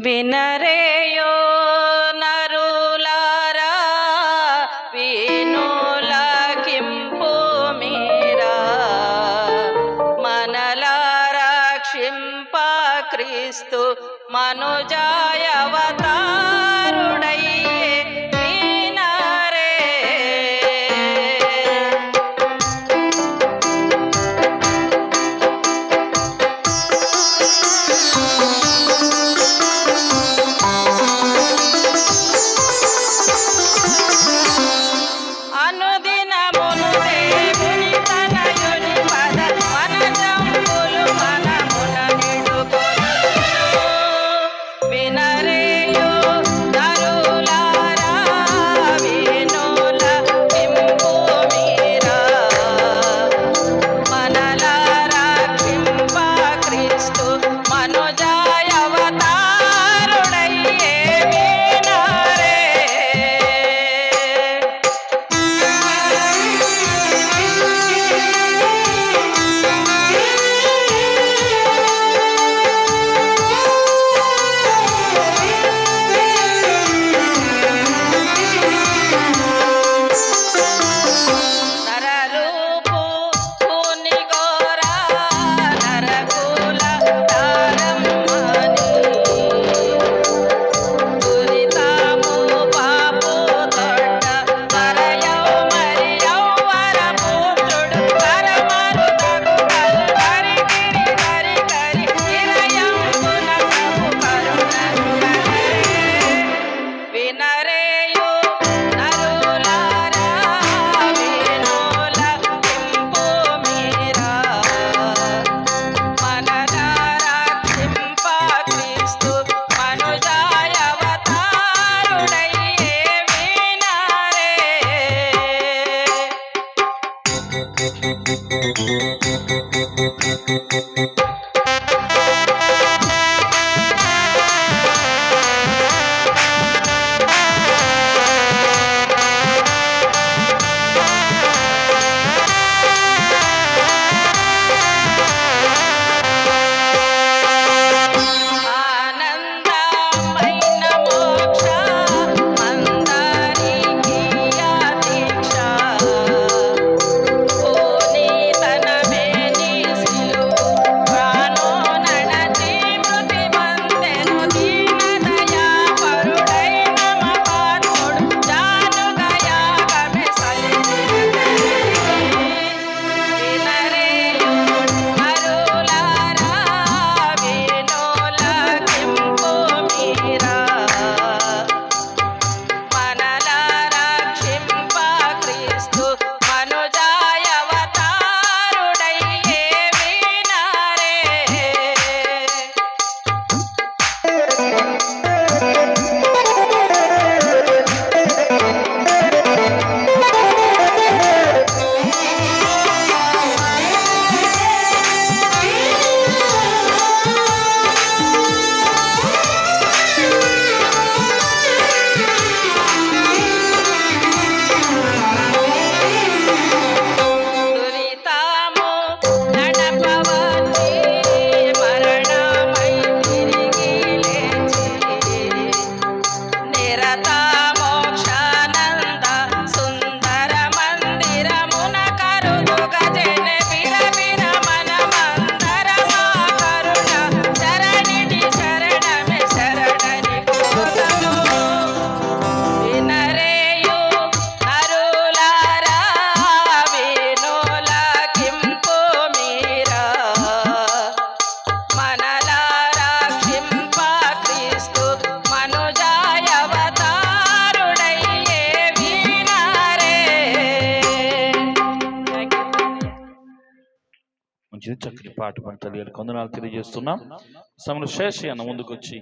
వినరేయో నరులారా వినులకింపు మీరా. మనలారా క్షింప క్రీస్తు మనుజాయ. Thank you. అనుగ్రహించిన చక్కని పాట పంటలు కొందనాలు తెలియజేస్తున్నాం. సమను శేషి అన్న ముందుకు వచ్చి